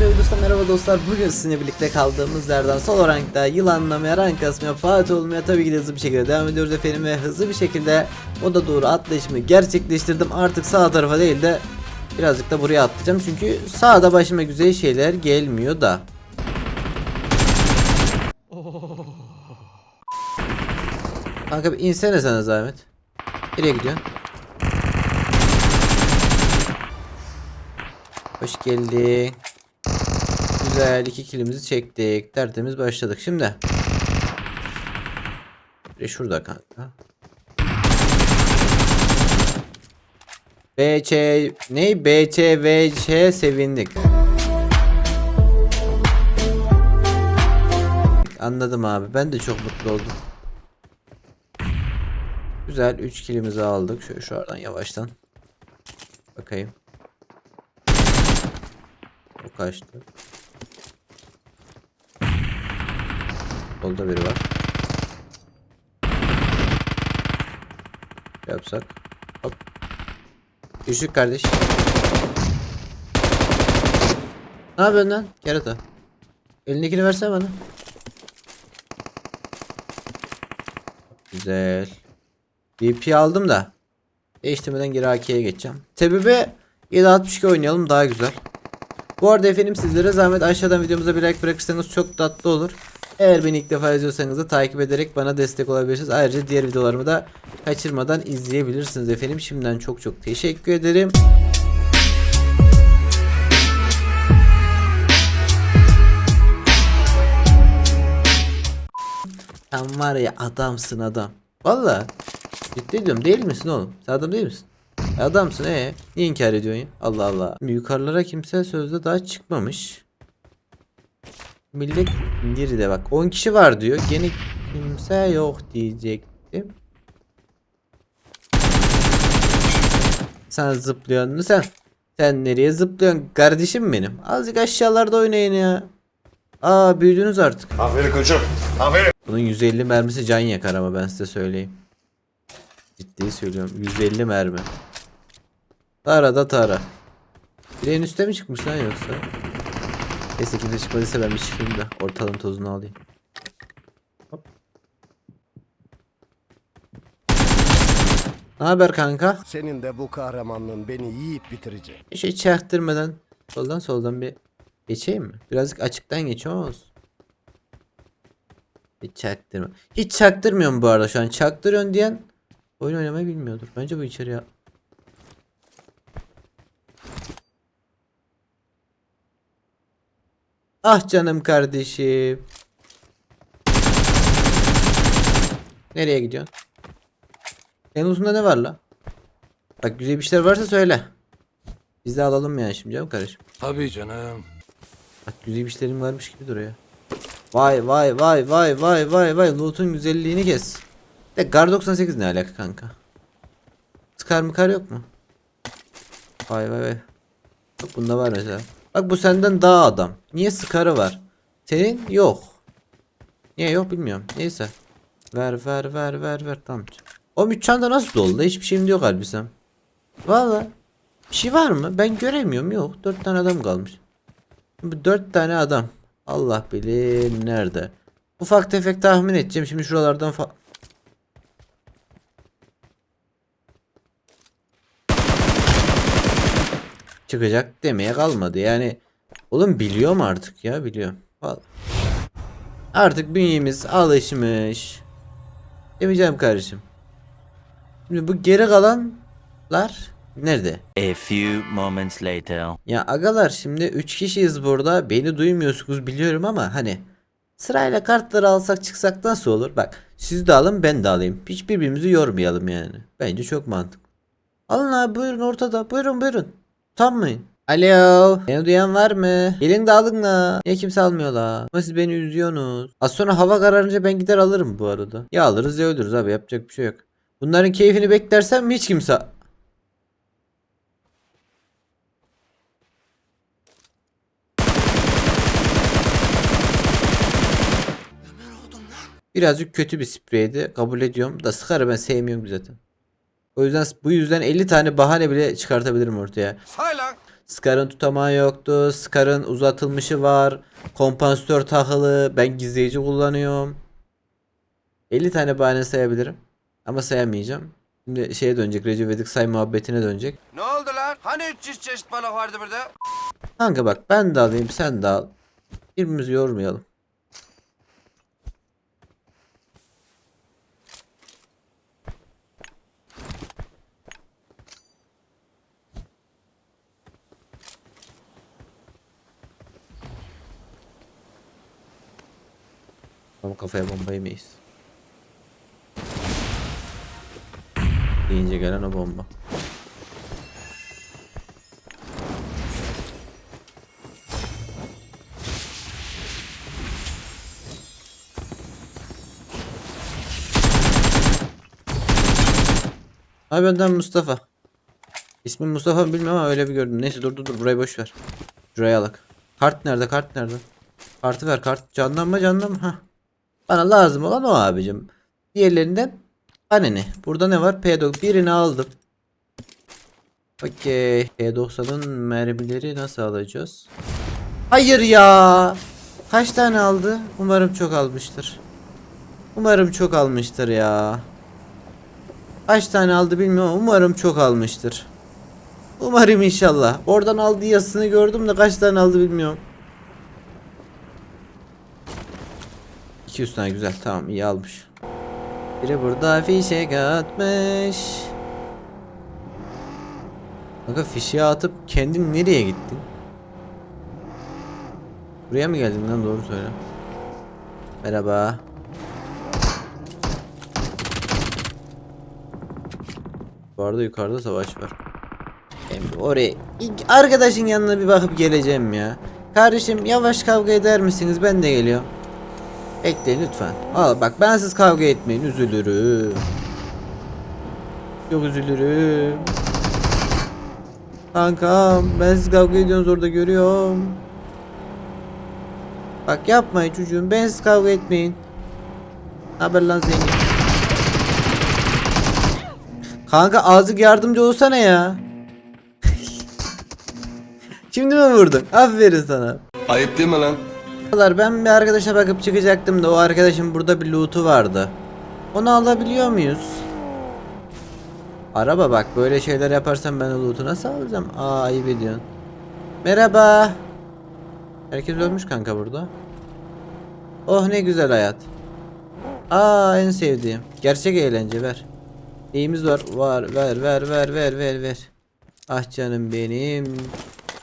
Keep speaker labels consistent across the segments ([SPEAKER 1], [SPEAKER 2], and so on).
[SPEAKER 1] Şöyle dostlar merhaba dostlar. Bugün sizinle birlikte kaldığımız yerden solo rankta yılanlamaya rank kasmaya Fatih olmaya tabii ki de hızlı bir şekilde devam ediyoruz efendim ve hızlı bir şekilde o da doğru atlayışımı gerçekleştirdim. Artık sağ tarafa değil de birazcık da buraya atlayacağım. Çünkü sağda başıma güzel şeyler gelmiyor da. Kanka bir insene sana zahmet. Nereye gidiyorsun? Hoş geldin. Güzel iki kilimizi çektik. Tertemiz başladık. Şimdi. De şurada kanka. BC ne? BCVC sevindik. Anladım abi. Ben de çok mutlu oldum. Güzel 3 kilimizi aldık. Şöyle şuradan yavaştan. Bakayım. O kaçtı. Solda biri var. Yapsak. Hop. Düşük kardeş. Ne yapıyorsun lan? Kerata. Elindekini versene bana. Güzel. BP aldım da. Değiştirmeden geri AK'ye geçeceğim. Sebebi 762 oynayalım daha güzel. Bu arada efendim sizlere zahmet aşağıdan videomuza bir like bırakırsanız çok tatlı olur. Eğer beni ilk defa izliyorsanız da takip ederek bana destek olabilirsiniz. Ayrıca diğer videolarımı da kaçırmadan izleyebilirsiniz efendim. Şimdiden çok çok teşekkür ederim. Sen var ya adamsın adam. Valla. Ciddi diyorum değil misin oğlum? Sen adam değil misin? Adamsın ee. Niye inkar ediyorsun ya? Allah Allah. Yukarılara kimse sözde daha çıkmamış. Millet de bak 10 kişi var diyor. Gene kimse yok diyecektim. Sen zıplıyorsun mu sen? Sen nereye zıplıyorsun kardeşim benim? Azıcık aşağılarda oynayın ya. Aa büyüdünüz artık.
[SPEAKER 2] Aferin koçum. Aferin.
[SPEAKER 1] Bunun 150 mermisi can yakar ama ben size söyleyeyim. Ciddi söylüyorum. 150 mermi. Tara da tara. Bileğin üstte mi çıkmış lan yoksa? Neyse kimse çıkmadıysa ben bir çıkayım da ortalığın tozunu alayım. Hop. Ne haber kanka?
[SPEAKER 3] Senin de bu kahramanlığın beni yiyip bitirecek.
[SPEAKER 1] Bir şey çaktırmadan soldan soldan bir geçeyim mi? Birazcık açıktan olsun. Hiç çaktırma. Hiç çaktırmıyorum bu arada şu an. Çaktırıyorsun diyen oyun oynamayı bilmiyordur. Bence bu içeri Ah canım kardeşim. Nereye gidiyorsun? Senin uzunda ne var la? Bak güzel bir şeyler varsa söyle. Biz de alalım yani şimdi canım kardeşim.
[SPEAKER 4] Tabii canım.
[SPEAKER 1] Bak güzel bir şeylerin varmış gibi duruyor. Vay vay vay vay vay vay vay loot'un güzelliğini kes. De Gar 98 ne alaka kanka? Skar mı kar yok mu? Vay vay vay. Bak bunda var mesela. Bak bu senden daha adam. Niye Scar'ı var? Senin yok. Niye yok bilmiyorum. Neyse. Ver ver ver ver ver tamam. O üç çanta nasıl doldu? Hiçbir şeyim yok harbisem. Valla. Bir şey var mı? Ben göremiyorum. Yok. Dört tane adam kalmış. Bu dört tane adam. Allah bilir nerede. Ufak tefek tahmin edeceğim. Şimdi şuralardan çıkacak demeye kalmadı. Yani oğlum biliyorum artık ya biliyorum. Vallahi. Artık bünyemiz alışmış. Demeyeceğim kardeşim. Şimdi bu geri kalanlar nerede?
[SPEAKER 5] A few moments later.
[SPEAKER 1] Ya agalar şimdi 3 kişiyiz burada. Beni duymuyorsunuz biliyorum ama hani sırayla kartları alsak çıksak nasıl olur? Bak siz de alın ben de alayım. Hiç birbirimizi yormayalım yani. Bence çok mantıklı. Alın abi buyurun ortada. Buyurun buyurun. Utanmayın. Alo. Beni duyan var mı? Gelin de alın la. Niye kimse almıyor la? Ama siz beni üzüyorsunuz. Az sonra hava kararınca ben gider alırım bu arada. Ya alırız ya ölürüz abi yapacak bir şey yok. Bunların keyfini beklersem hiç kimse Birazcık kötü bir spreydi. Kabul ediyorum. Da sıkarı ben sevmiyorum zaten. O yüzden bu yüzden 50 tane bahane bile çıkartabilirim ortaya.
[SPEAKER 4] Say lan.
[SPEAKER 1] Scar'ın tutamağı yoktu. Scar'ın uzatılmışı var. Kompansatör takılı. Ben gizleyici kullanıyorum. 50 tane bahane sayabilirim. Ama sayamayacağım. Şimdi şeye dönecek. Recep İvedik say muhabbetine dönecek.
[SPEAKER 3] Ne oldu lan? Hani 300 çeşit balık vardı burada?
[SPEAKER 1] Kanka bak ben de alayım sen de al. Birbirimizi yormayalım. Ama kafaya bomba yemeyiz. Deyince gelen o bomba. Abi benden Mustafa. İsmim Mustafa bilmiyorum ama öyle bir gördüm. Neyse dur dur dur burayı boş ver. Şuraya alak. Kart nerede kart nerede? Kartı ver kart. Canlanma canlanma. Hah. Bana lazım olan o abicim. Diğerlerinden bana ne? Burada ne var? P90 birini aldım. Okey. P90'ın mermileri nasıl alacağız? Hayır ya. Kaç tane aldı? Umarım çok almıştır. Umarım çok almıştır ya. Kaç tane aldı bilmiyorum. Umarım çok almıştır. Umarım inşallah. Oradan aldığı yazısını gördüm de kaç tane aldı bilmiyorum. 200 tane güzel. Tamam iyi almış. Biri burada fişek atmış. Kanka fişeği atıp kendin nereye gittin? Buraya mı geldin lan doğru söyle. Merhaba. Bu arada yukarıda savaş var. Emre oraya arkadaşın yanına bir bakıp geleceğim ya. Kardeşim yavaş kavga eder misiniz? Ben de geliyorum. Bekleyin lütfen. Al bak bensiz kavga etmeyin üzülürüm. Çok üzülürüm. Kankam bensiz kavga ediyorsunuz orada görüyorum. Bak yapmayın çocuğum bensiz kavga etmeyin. Haber lan zengin? Kanka azıcık yardımcı olsana ya. Şimdi mi vurdun? Aferin sana.
[SPEAKER 2] Ayıp değil mi lan?
[SPEAKER 1] Ben bir arkadaşa bakıp çıkacaktım da o arkadaşın burada bir loot'u vardı. Onu alabiliyor muyuz? Araba bak böyle şeyler yaparsan ben loot'u nasıl alacağım? Aa ayıp ediyorsun. Merhaba. Herkes ölmüş kanka burada. Oh ne güzel hayat. Aa en sevdiğim. Gerçek eğlence ver. Neyimiz var? Var ver ver ver ver ver ver. Ah canım benim.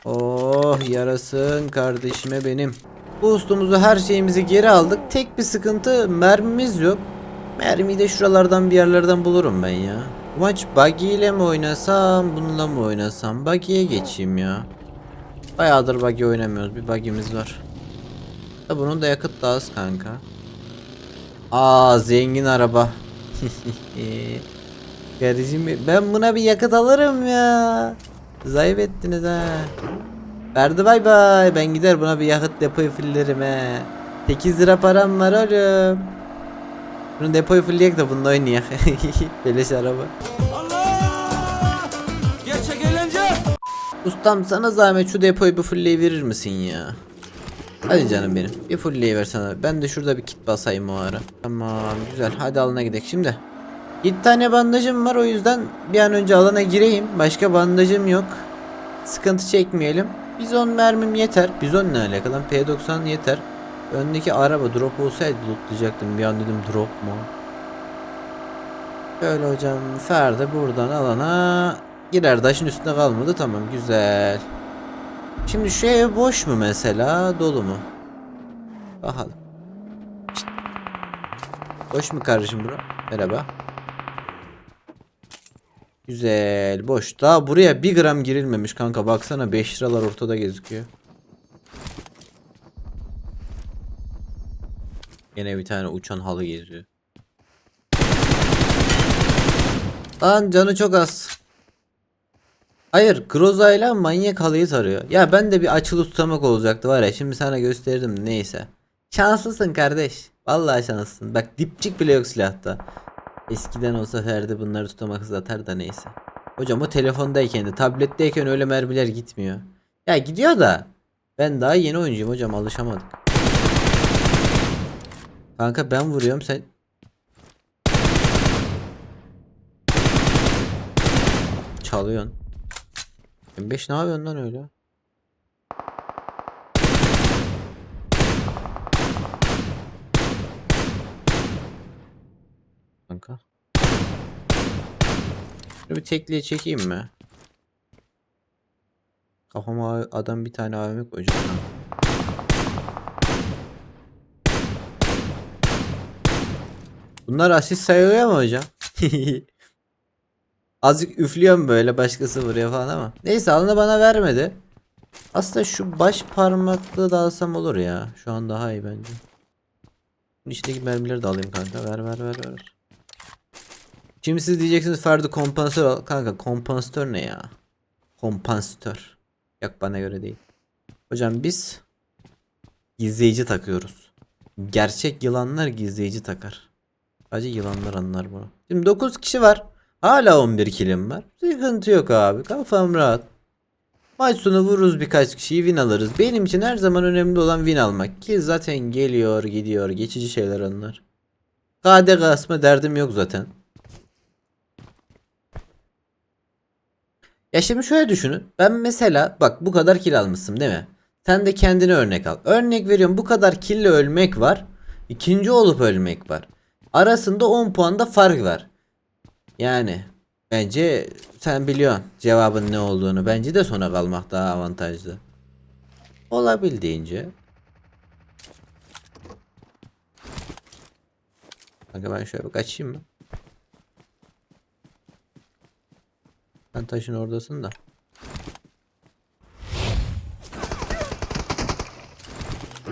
[SPEAKER 1] Oh yarasın kardeşime benim. Boostumuzu her şeyimizi geri aldık. Tek bir sıkıntı mermimiz yok. Mermiyi de şuralardan bir yerlerden bulurum ben ya. Bu maç buggy ile mi oynasam bununla mı oynasam? Buggy'ye geçeyim ya. Bayağıdır buggy oynamıyoruz. Bir buggy'miz var. Da bunun da yakıt da az kanka. Aa zengin araba. Kardeşim ben buna bir yakıt alırım ya. Zayıf ettiniz ha. Verdi bay bay. Ben gider buna bir yakıt depoyu fillerim he. 8 lira param var oğlum. Bunu depoyu fulleyek de bunda oynayak. Beleş araba.
[SPEAKER 2] Gerçek eğlence.
[SPEAKER 1] Ustam sana zahmet şu depoyu bir fulleyi verir misin ya? Hadi canım benim. Bir fulleyi versene. Ben de şurada bir kit basayım o ara. Tamam güzel. Hadi alana gidelim şimdi. 7 tane bandajım var o yüzden bir an önce alana gireyim. Başka bandajım yok. Sıkıntı çekmeyelim. Bizon mermim yeter. Bizon ne alakalı? lan? P90 yeter. Öndeki araba drop olsaydı lootlayacaktım. Bir an dedim drop mu? Şöyle hocam Ferdi buradan alana girer. Taşın üstünde kalmadı. Tamam güzel. Şimdi şu ev boş mu mesela? Dolu mu? Bakalım. Boş mu kardeşim bura? Merhaba. Güzel boş. Daha buraya bir gram girilmemiş kanka. Baksana 5 liralar ortada gözüküyor. Yine bir tane uçan halı geziyor. Lan canı çok az. Hayır Groza ile manyak halıyı tarıyor. Ya ben de bir açılı tutamak olacaktı var ya şimdi sana gösterdim neyse. Şanslısın kardeş. Vallahi şanslısın. Bak dipçik bile yok silahta. Eskiden olsa Ferdi bunları tutamak hız atar da neyse. Hocam o telefondayken de tabletteyken öyle mermiler gitmiyor. Ya gidiyor da. Ben daha yeni oyuncuyum hocam alışamadık. Kanka ben vuruyorum sen. Çalıyorsun. M5 ne yapıyorsun lan öyle? Kanka. Şunu bir tekliğe çekeyim mi? Kafama adam bir tane AVM koyacak. Bunlar asist sayılıyor mu hocam? Azıcık üflüyorum böyle başkası vuruyor falan ama. Neyse alını bana vermedi. Aslında şu baş parmaklığı da alsam olur ya. Şu an daha iyi bence. Bunun içindeki mermileri de alayım kanka. Ver ver ver ver. Şimdi siz diyeceksiniz Ferdi kompansatör al. Kanka kompansatör ne ya? Kompansatör. Yok bana göre değil. Hocam biz gizleyici takıyoruz. Gerçek yılanlar gizleyici takar. Sadece yılanlar anlar bunu. Şimdi 9 kişi var. Hala 11 kilim var. Sıkıntı yok abi. Kafam rahat. Maç sonu vururuz birkaç kişiyi win alırız. Benim için her zaman önemli olan win almak. Ki zaten geliyor gidiyor. Geçici şeyler onlar. KD kasma derdim yok zaten. Ya şimdi şöyle düşünün. Ben mesela bak bu kadar kill almışsın değil mi? Sen de kendine örnek al. Örnek veriyorum bu kadar kille ölmek var. İkinci olup ölmek var. Arasında 10 puanda fark var. Yani bence sen biliyorsun cevabın ne olduğunu. Bence de sona kalmak daha avantajlı. Olabildiğince. Kanka ben şöyle bir kaçayım mı? Sen taşın oradasın da.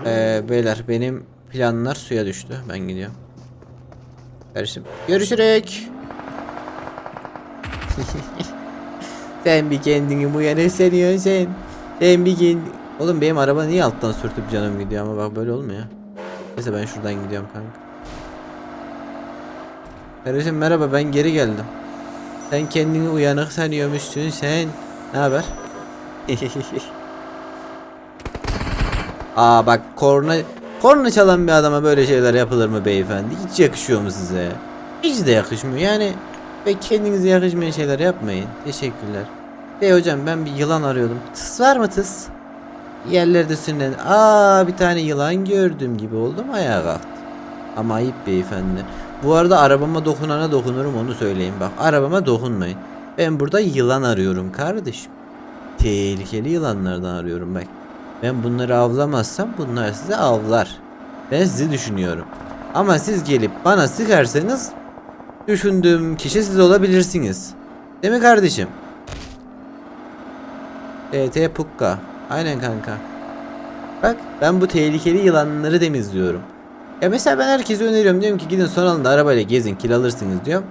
[SPEAKER 1] Ee, beyler benim planlar suya düştü. Ben gidiyorum. Kardeşim görüşürük. sen bir kendini bu yana seriyorsun sen. Sen bir kendi... Oğlum benim araba niye alttan sürtüp canım gidiyor ama bak böyle olmuyor. Neyse ben şuradan gidiyorum kanka. Kardeşim merhaba ben geri geldim. Sen kendini uyanık sanıyormuşsun sen. Ne haber? Aa bak korna korna çalan bir adama böyle şeyler yapılır mı beyefendi? Hiç yakışıyor mu size? Hiç de yakışmıyor. Yani ve kendinize yakışmayan şeyler yapmayın. Teşekkürler. Bey hocam ben bir yılan arıyordum. Tıs var mı tıs? Yerlerde sürünen. Aa bir tane yılan gördüm gibi oldum ayağa kalktı. Ama ayıp beyefendi. Bu arada arabama dokunana dokunurum onu söyleyeyim bak. Arabama dokunmayın. Ben burada yılan arıyorum kardeşim. Tehlikeli yılanlardan arıyorum bak. Ben bunları avlamazsam bunlar sizi avlar. Ben sizi düşünüyorum. Ama siz gelip bana sıkarsanız düşündüğüm kişi siz olabilirsiniz. Değil mi kardeşim? TT Pukka. Aynen kanka. Bak ben bu tehlikeli yılanları temizliyorum. Ya mesela ben herkese öneriyorum diyorum ki gidin son alanda arabayla gezin kil alırsınız diyorum.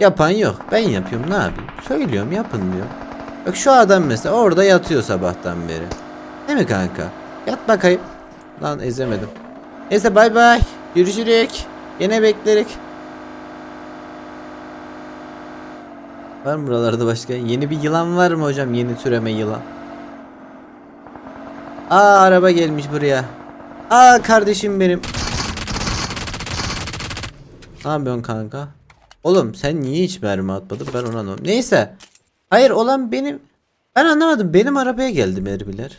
[SPEAKER 1] Yapan yok. Ben yapıyorum ne yapayım? Söylüyorum yapın diyor. Bak şu adam mesela orada yatıyor sabahtan beri. Değil mi kanka? Yat bakayım. Lan ezemedim. Neyse bay bay. Görüşürük. Yine beklerik. Var mı buralarda başka? Yeni bir yılan var mı hocam? Yeni türeme yılan. Aa araba gelmiş buraya. Aa kardeşim benim. Ne yapıyorsun kanka? Oğlum sen niye hiç mermi atmadın ben ona anlamadım. Neyse. Hayır olan benim. Ben anlamadım. Benim arabaya geldi mermiler.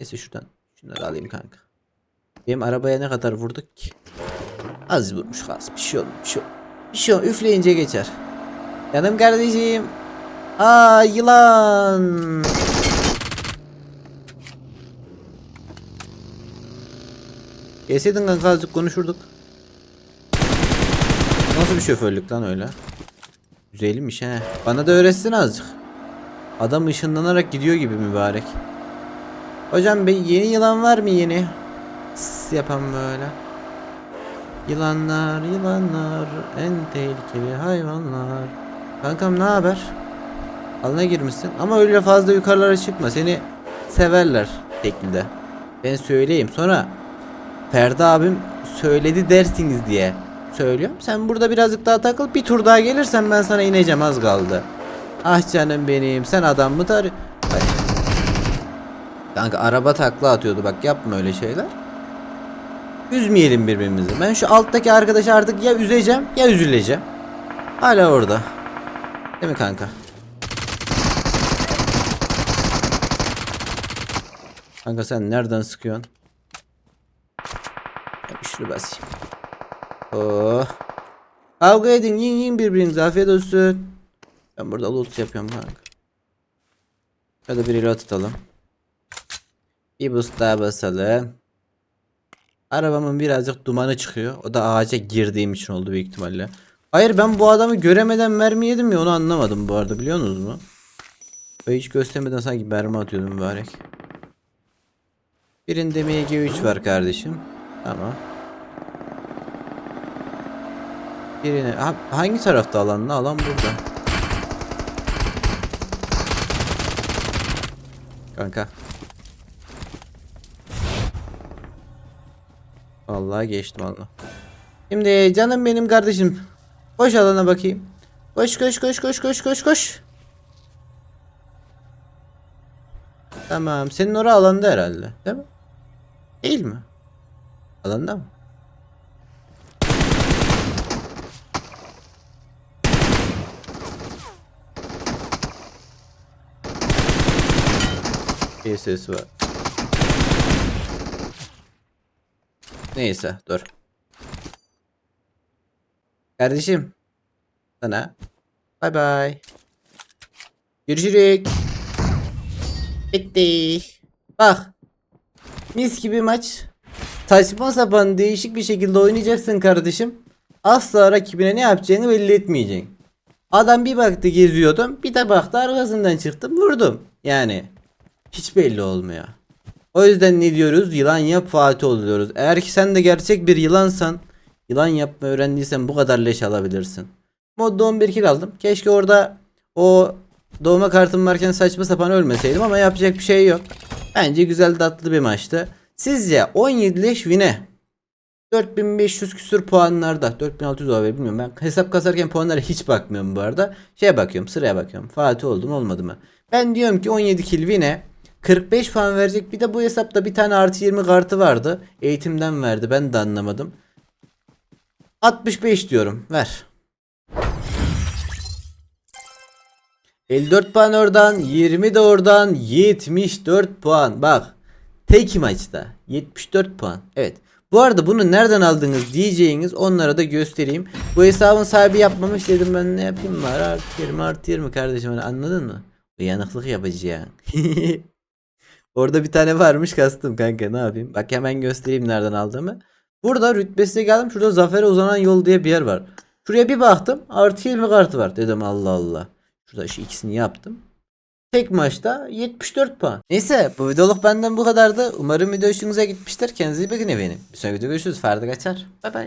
[SPEAKER 1] Neyse şuradan. Şunları alayım kanka. Benim arabaya ne kadar vurduk ki? Az vurmuş az. Bir şey olmuş. Bir şey olmuş. Bir şey olmuş. Üfleyince geçer. Canım kardeşim. Aa yılan. Gelseydin kanka azıcık konuşurduk. Nasıl bir şoförlük lan öyle? Güzelmiş he. Bana da öğretsin azıcık. Adam ışınlanarak gidiyor gibi mübarek. Hocam bir yeni yılan var mı yeni? Tıs yapan böyle. Yılanlar, yılanlar, en tehlikeli hayvanlar. Kankam ne haber? Alına girmişsin ama öyle fazla yukarılara çıkma. Seni severler teklide. Ben söyleyeyim. Sonra Ferdi abim söyledi dersiniz diye söylüyorum. Sen burada birazcık daha takıl. Bir tur daha gelirsen ben sana ineceğim az kaldı. Ah canım benim. Sen adam mı tar... Kanka araba takla atıyordu bak yapma öyle şeyler. Üzmeyelim birbirimizi. Ben şu alttaki arkadaşı artık ya üzeceğim ya üzüleceğim. Hala orada. Değil mi kanka? Kanka sen nereden sıkıyorsun? Ya Üçlü basayım. Oh. Kavga edin yiyin yiyin birbirinize afiyet olsun. Ben burada loot yapıyorum kanka. Hadi bir reload atalım. Bir boost daha basalım. Arabamın birazcık dumanı çıkıyor. O da ağaca girdiğim için oldu büyük ihtimalle. Hayır ben bu adamı göremeden mermi yedim ya onu anlamadım bu arada biliyorsunuz mu? Ve hiç göstermeden sanki mermi atıyordum mübarek. Birinde MG3 var kardeşim. Tamam. Birine ha, hangi tarafta alan? Ne alan burada. Kanka. Vallahi geçtim Allah. Şimdi canım benim kardeşim. Koş alana bakayım. Koş koş koş koş koş koş koş. Tamam. Senin orası alanda herhalde. Değil mi? Değil mi? Alanda mı? Bir ses var. Neyse dur. Kardeşim. Sana. Bay bay. Görüşürük. Bitti. Bak. Mis gibi maç. Saçma sapan değişik bir şekilde oynayacaksın kardeşim. Asla rakibine ne yapacağını belli etmeyeceksin. Adam bir baktı geziyordum. Bir de baktı arkasından çıktım vurdum. Yani. Hiç belli olmuyor. O yüzden ne diyoruz? Yılan yap Fatih ol diyoruz. Eğer ki sen de gerçek bir yılansan, yılan yapma öğrendiysen bu kadar leş alabilirsin. Modda 11 kill aldım. Keşke orada o doğma kartım varken saçma sapan ölmeseydim ama yapacak bir şey yok. Bence güzel tatlı bir maçtı. Sizce 17 leş win'e 4500 küsür puanlarda 4600 olabilir bilmiyorum ben hesap kasarken puanlara hiç bakmıyorum bu arada şeye bakıyorum sıraya bakıyorum Fatih oldum olmadı mı ben diyorum ki 17 kill win'e 45 puan verecek. Bir de bu hesapta bir tane artı 20 kartı vardı. Eğitimden verdi. Ben de anlamadım. 65 diyorum. Ver. 54 puan oradan 20 de oradan 74 puan. Bak tek maçta 74 puan. Evet. Bu arada bunu nereden aldınız diyeceğiniz onlara da göstereyim. Bu hesabın sahibi yapmamış dedim ben. Ne yapayım? Var artı 20 artı 20 kardeşim. Anladın mı? Uyanıklık yapacağım orada bir tane varmış kastım kanka ne yapayım bak hemen göstereyim nereden aldığımı burada rütbesine geldim şurada zafere uzanan yol diye bir yer var şuraya bir baktım artı 20 kartı var dedim Allah Allah Şurada şu ikisini yaptım. Tek maçta 74 puan. Neyse bu videoluk benden bu kadardı. Umarım video hoşunuza gitmiştir. Kendinize iyi bakın efendim. Bir sonraki videoda görüşürüz. Ferdi kaçar. Bay bay.